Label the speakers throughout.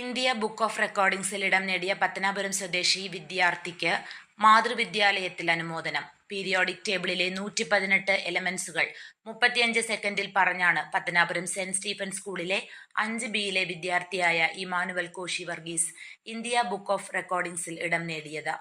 Speaker 1: India book of റെക്കോർഡിംഗ്സിൽ ഇടം നേടിയ പത്തനാപുരം സ്വദേശി വിദ്യാർത്ഥിക്ക് മാതൃവിദ്യാലയത്തിൽ അനുമോദനം. പീരിയോഡിക് ടേബിളിലെ നൂറ്റി പതിനെട്ട് എലമെന്റ്സുകൾ മുപ്പത്തിയഞ്ച് സെക്കൻഡിൽ പറഞ്ഞാണ് പത്തനാപുരം സെന്റ് സ്റ്റീഫൻ സ്കൂളിലെ അഞ്ച് ബിയിലെ വിദ്യാർത്ഥിയായ Emmanuel Koshy Varghese India book of റെക്കോർഡിംഗ്സിൽ ഇടം നേടിയത്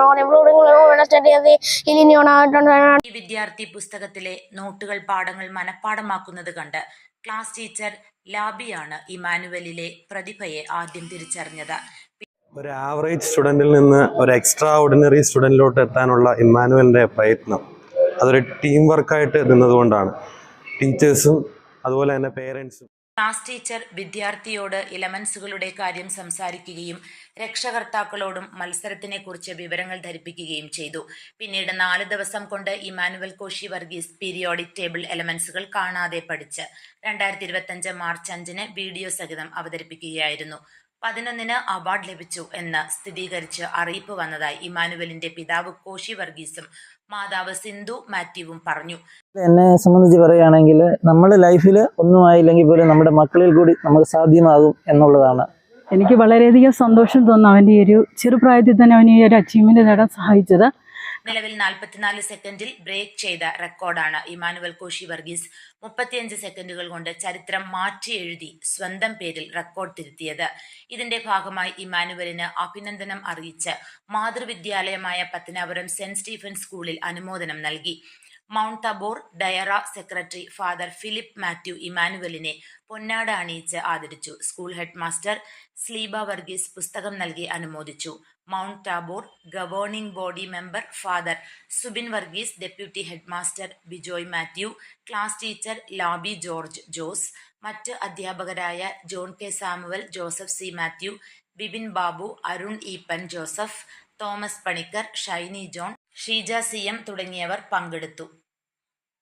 Speaker 2: Arjun
Speaker 1: വിദ്യാർത്ഥി പുസ്തകത്തിലെ നോട്ടുകൾ പാഠങ്ങൾ മനഃപ്പാഠമാക്കുന്നത് കണ്ട് ക്ലാസ് ടീച്ചർ ലാബിയാണ് ഇമാനുവലിലെ പ്രതിഭയെ ആദ്യം തിരിച്ചറിഞ്ഞത്.
Speaker 3: ഒരു ആവറേജ് സ്റ്റുഡന്റിൽ നിന്ന് ഒരു എക്സ്ട്രാ ഓർഡിനറി സ്റ്റുഡന്റിലോട്ട് എത്താനുള്ള ഇമ്മാനുവലിന്റെ പ്രയത്നം. അതൊരു ടീം വർക്കായിട്ട് നിന്നതുകൊണ്ടാണ്. ടീച്ചേഴ്സും അതുപോലെ തന്നെ പേരൻസും
Speaker 1: ക്ലാസ് ടീച്ചർ വിദ്യാർത്ഥിയോട് ഇലമൻസുകളുടെ കാര്യം സംസാരിക്കുകയും രക്ഷകർത്താക്കളോടും മത്സരത്തിനെക്കുറിച്ച് വിവരങ്ങൾ ധരിപ്പിക്കുകയും ചെയ്തു. പിന്നീട് നാല് ദിവസം കൊണ്ട് ഇമാനുവൽ കോശി വർഗീസ് പീരിയോഡിക് ടേബിൾ എലമെന്റ്സുകൾ കാണാതെ പഠിച്ച് രണ്ടായിരത്തി ഇരുപത്തഞ്ച് മാർച്ച് അഞ്ചിന് വീഡിയോ സഹിതം അവതരിപ്പിക്കുകയായിരുന്നു. പതിനൊന്നിന് അവാർഡ് ലഭിച്ചു എന്ന് സ്ഥിരീകരിച്ച് അറിയിപ്പ് വന്നതായി ഇമാനുവലിന്റെ പിതാവ് കോശി വർഗീസും മാതാവ് സിന്ധു മാത്യുവും പറഞ്ഞു.
Speaker 4: എന്നെ സംബന്ധിച്ച് പറയുകയാണെങ്കിൽ നമ്മുടെ ലൈഫിൽ ഒന്നും ആയില്ലെങ്കിൽ പോലും നമ്മുടെ മക്കളിൽ കൂടി നമുക്ക് സാധ്യമാകും എന്നുള്ളതാണ്.
Speaker 5: എനിക്ക് വളരെയധികം സന്തോഷം തോന്നുന്നു അവന്റെ ഈ ഒരു ചെറുപ്രായത്തിൽ തന്നെ അവൻ ഈ ഒരു അച്ചീവ്മെന്റ് നേടാൻ സഹായിച്ചത്.
Speaker 1: നിലവിൽ നാൽപ്പത്തിനാല് സെക്കൻഡിൽ ബ്രേക്ക് ചെയ്ത റെക്കോർഡാണ് ഇമാനുവൽ കോശി വർഗീസ് മുപ്പത്തിയഞ്ച് സെക്കൻഡുകൾ കൊണ്ട് ചരിത്രം മാറ്റി എഴുതി സ്വന്തം പേരിൽ റെക്കോർഡ് തിരുത്തിയത്. ഇതിന്റെ ഭാഗമായി ഇമാനുവലിന് അഭിനന്ദനം അറിയിച്ച് മാതൃവിദ്യാലയമായ പത്തനാപുരം സെന്റ് സ്റ്റീഫൻ സ്കൂളിൽ അനുമോദനം നൽകി. Mount Tabor Dayara secretary father Philip Mathew ഇമാനുവലിനെ പൊന്നാട അണിയിച്ച് ആദരിച്ചു. School head master Sleeba Varghese പുസ്തകം നൽകി അനുമോദിച്ചു. Mount Tabor governing body member father Subin Varghese deputy head master Bijoy Mathew class teacher Labi George Jose മറ്റ് അധ്യാപകരായ John K Samuel Joseph C Mathew Bibin Babu Arun Eappen Joseph Thomas Panicker Shiny John Sheeja C M തുടങ്ങിയവർ പങ്കെടുത്തു.